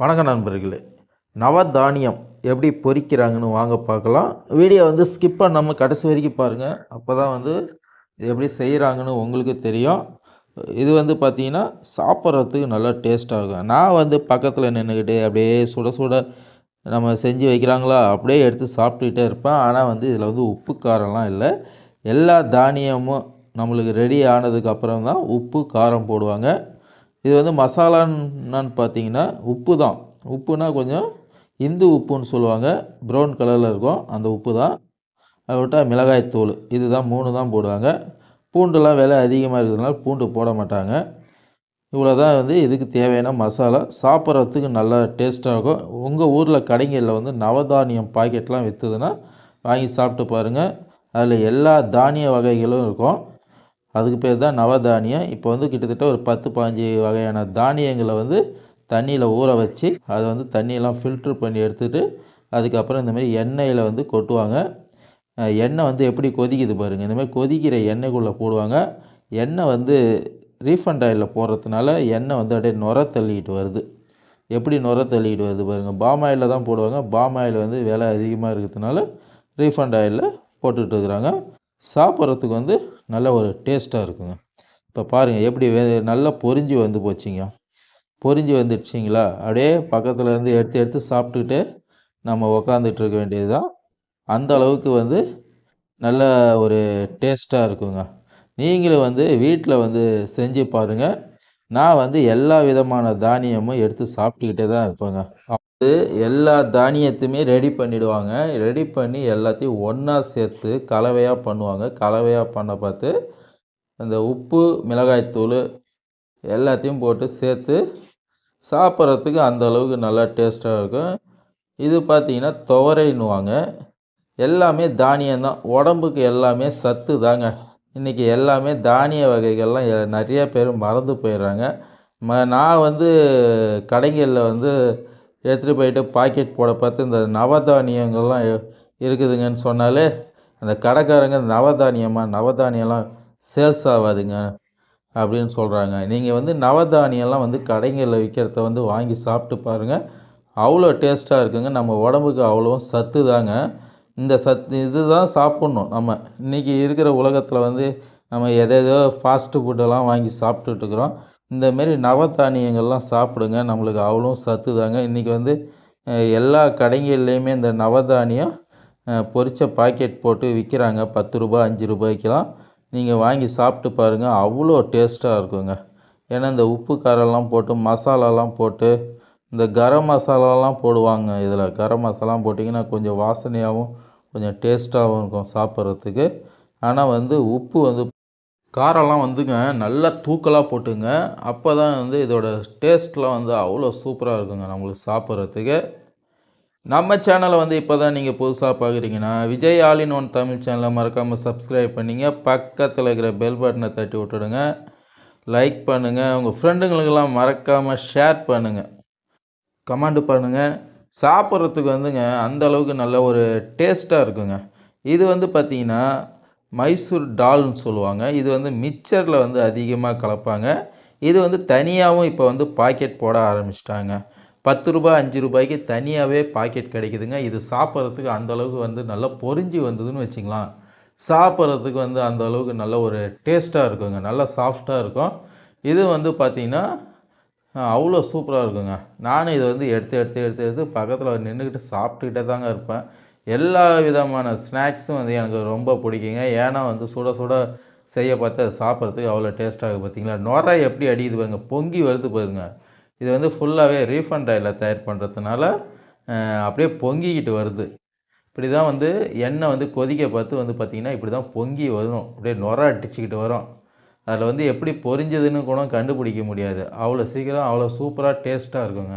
வணக்கம் நண்பர்களே நவதானியம் எப்படி பொறிக்கிறாங்கன்னு வாங்க பார்க்கலாம். வீடியோ வந்து ஸ்கிப் பண்ணாமல் கடைசி வரைக்கும் பாருங்கள் அப்போ தான் வந்து இது எப்படி செய்கிறாங்கன்னு உங்களுக்கு தெரியும். இது வந்து பார்த்திங்கன்னா சாப்பிட்றதுக்கு நல்லா டேஸ்ட்டாக இருக்கும். நான் வந்து பக்கத்தில் நின்றுக்கிட்டு அப்படியே சுட சுட நம்ம செஞ்சு வைக்கிறாங்களா? அப்படியே எடுத்து சாப்பிட்டுக்கிட்டே இருப்பேன். ஆனால் வந்து இதில் வந்து உப்பு காரம்லாம் இல்லை. எல்லா தானியமும் நம்மளுக்கு ரெடி ஆனதுக்கு அப்புறம் தான் உப்பு காரம் போடுவாங்க. இது வந்து மசாலான்னு பார்த்தீங்கன்னா உப்பு தான் உப்புனா கொஞ்சம் இந்து உப்புன்னு சொல்லுவாங்க. ப்ரௌன் கலரில் இருக்கும். அந்த உப்பு தான் அதை விட்டால் மிளகாய்த்தூள் இது தான் மூணு தான் போடுவாங்க. பூண்டுலாம் விலை அதிகமாக இருக்கிறதுனால பூண்டு போட மாட்டாங்க. இவ்வளோ தான் வந்து இதுக்கு தேவையான மசாலா. சாப்பிட்றதுக்கு நல்லா டேஸ்ட்டாக இருக்கும். உங்கள் ஊரில் கடைங்களில் வந்து நவதானியம் பாக்கெட்லாம் விற்றுதுன்னா வாங்கி சாப்பிட்டு பாருங்கள் அதில் எல்லா தானிய வகைகளும் இருக்கும். அதுக்கு பேர் தான் நவதானியம். இப்போ வந்து கிட்டத்தட்ட ஒரு பத்து பாஞ்சு வகையான தானியங்களை வந்து தண்ணியில் ஊற வச்சு அதை வந்து தண்ணியெல்லாம் ஃபில்ட்ரு பண்ணி எடுத்துகிட்டு அதுக்கப்புறம் இந்தமாரி எண்ணெயில் வந்து கொட்டுவாங்க. எண்ணெய் வந்து எப்படி கொதிக்குது பாருங்கள் இந்தமாதிரி கொதிக்கிற எண்ணெய்க்குள்ளே போடுவாங்க. எண்ணெய் வந்து ரீஃபண்ட் ஆயிலில் போடுறதுனால எண்ணெய் வந்து அப்படியே நுர தள்ளிக்கிட்டு வருது. எப்படி நுர தள்ளிக்கிட்டு வருது பாருங்கள் பாம் ஆயிலில் தான் போடுவாங்க. பாம் ஆயில் வந்து விலை அதிகமாக இருக்கிறதுனால ரீஃபண்ட் ஆயிலில் போட்டுட்ருக்குறாங்க சாப்பிட்றதுக்கு வந்து நல்ல ஒரு டேஸ்ட்டாக இருக்குங்க. இப்போ பாருங்கள் எப்படி வே நல்லா பொறிஞ்சு வந்து போச்சுங்க. பொரிஞ்சு வந்துடுச்சிங்களா? அப்படியே பக்கத்தில் இருந்து எடுத்து எடுத்து சாப்பிட்டுக்கிட்டு நம்ம உக்காந்துட்டு இருக்க வேண்டியது தான் அந்த அளவுக்கு வந்து நல்ல ஒரு டேஸ்ட்டாக இருக்குங்க. நீங்களும் வந்து வீட்டில் வந்து செஞ்சு பாருங்கள் நான் வந்து எல்லா விதமான தானியமும் எடுத்து சாப்பிட்டுக்கிட்டே தான் இருப்பேங்க. எல்லா தானியத்தையுமே ரெடி பண்ணிடுவாங்க. ரெடி பண்ணி எல்லாத்தையும் ஒன்றா சேர்த்து கலவையாக பண்ணுவாங்க. கலவையாக பண்ண பார்த்து அந்த உப்பு மிளகாய்த்தூள் எல்லாத்தையும் போட்டு சேர்த்து சாப்பிட்றதுக்கு அந்த அளவுக்கு நல்லா டேஸ்ட்டாக இருக்கும். இது பார்த்தீங்கன்னா துவரைன்னுவாங்க. எல்லாமே தானியம் தான். உடம்புக்கு எல்லாமே சத்து தாங்க. இன்றைக்கி எல்லாமே தானிய வகைகள்லாம் நிறைய பேர் மறந்து போயிடுறாங்க. ம நான் வந்து கடைகளில் வந்து எடுத்துகிட்டு போயிட்டு பாக்கெட் போட பார்த்து இந்த நவதானியங்கள்லாம் இருக்குதுங்கன்னு சொன்னாலே அந்த கடைக்காரங்க நவதானியமாக நவதானியம்லாம் சேல்ஸ் ஆகாதுங்க அப்படின்னு சொல்கிறாங்க நீங்கள் வந்து நவதானியம்லாம் வந்து கடைங்களில் விற்கிறத வந்து வாங்கி சாப்பிட்டு பாருங்கள் அவ்வளோ டேஸ்ட்டாக இருக்குங்க. நம்ம உடம்புக்கு அவ்வளோவும் சத்து தாங்க இந்த சத்து இதுதான் சாப்பிட்ணும் நம்ம. இன்றைக்கி இருக்கிற உலகத்தில் வந்து நம்ம எதேதோ ஃபாஸ்ட்டு ஃபுட்டெல்லாம் வாங்கி சாப்பிட்டுட்டுருக்குறோம் இந்தமாரி நவதானியங்கள்லாம் சாப்பிடுங்க. நம்மளுக்கு அவ்வளோ சத்து தாங்க. இன்றைக்கி வந்து எல்லா கடைங்கள்லேயுமே இந்த நவதானியம் பொரித்த பாக்கெட் போட்டு விற்கிறாங்க பத்து ரூபாய் அஞ்சு ரூபாய்க்கெலாம் நீங்கள் வாங்கி சாப்பிட்டு பாருங்கள் அவ்வளோ டேஸ்ட்டாக இருக்குங்க. ஏன்னா இந்த உப்பு காரெல்லாம் போட்டு மசாலாலாம் போட்டு இந்த கரம் மசாலாலாம் போடுவாங்க. இதில் கரம் மசாலாம் போட்டிங்கன்னா கொஞ்சம் வாசனையாகவும் கொஞ்சம் டேஸ்ட்டாகவும் இருக்கும் சாப்பிட்றதுக்கு. ஆனால் வந்து உப்பு வந்து காரம்லாம் வந்துங்க நல்லா தூக்கலாக போட்டுங்க. அப்போ தான் வந்து இதோட டேஸ்ட்லாம் வந்து அவ்வளோ சூப்பராக இருக்குங்க நம்மளுக்கு சாப்பிட்றதுக்கு. நம்ம சேனலை வந்து இப்போ தான் நீங்கள் புதுசாக பார்க்குறீங்கன்னா விஜய் ஆலின் ஒன் தமிழ் சேனலை மறக்காமல் சப்ஸ்கிரைப் பண்ணிங்க. பக்கத்தில் இருக்கிற பெல் பட்டனை தட்டி விட்டுடுங்க. லைக் பண்ணுங்கள் உங்கள் ஃப்ரெண்டுங்களுக்கெல்லாம் மறக்காமல் ஷேர் பண்ணுங்கள் கமெண்ட் பண்ணுங்கள் சாப்பிட்றதுக்கு வந்துங்க அந்த அளவுக்கு நல்ல ஒரு டேஸ்ட்டாக இருக்குங்க. இது வந்து பார்த்திங்கன்னா மைசூர் டால்னு சொல்லுவாங்க. இது வந்து மிக்சரில் வந்து அதிகமாக கலப்பாங்க. இது வந்து தனியாகவும் இப்போ வந்து பாக்கெட் போட ஆரம்பிச்சிட்டாங்க. பத்து ரூபாய் அஞ்சு ரூபாய்க்கு தனியாகவே பாக்கெட் கிடைக்குதுங்க. இது சாப்பிட்றதுக்கு அந்த அளவுக்கு வந்து நல்லா பொரிஞ்சு வந்ததுன்னு வச்சுக்கலாம். சாப்பிட்றதுக்கு வந்து அந்த அளவுக்கு நல்ல ஒரு டேஸ்ட்டாக இருக்குங்க. நல்லா சாஃப்டாக இருக்கும். இது வந்து பார்த்திங்கன்னா அவ்வளோ சூப்பராக இருக்குங்க. நானும் இதை வந்து எடுத்து எடுத்து எடுத்து எடுத்து பக்கத்தில் நின்றுக்கிட்டு சாப்பிட்டுக்கிட்டே தாங்க இருப்பேன். எல்லா விதமான ஸ்நாக்ஸும் வந்து எனக்கு ரொம்ப பிடிக்குங்க. ஏன்னா வந்து சுட சுட செய்ய பார்த்து அதை சாப்பிட்றதுக்கு அவ்வளோ டேஸ்ட்டாக பார்த்தீங்களா? நுரை எப்படி அடிக்குது பாருங்க. பொங்கி வருது பாருங்க. இது வந்து ஃபுல்லாகவே ரீஃபண்ட் ஆயில் தயார் பண்ணுறதுனால அப்படியே பொங்கிக்கிட்டு வருது. இப்படி தான் வந்து எண்ணெய் வந்து கொதிக்க பார்த்து வந்து பார்த்திங்கன்னா இப்படி தான் பொங்கி வரும். அப்படியே நுர அடிச்சுக்கிட்டு வரும். அதில் வந்து எப்படி பொரிஞ்சதுன்னு கூட கண்டுபிடிக்க முடியாது. அவ்வளோ சீக்கிரம் அவ்வளோ சூப்பராக டேஸ்ட்டாக இருக்குங்க.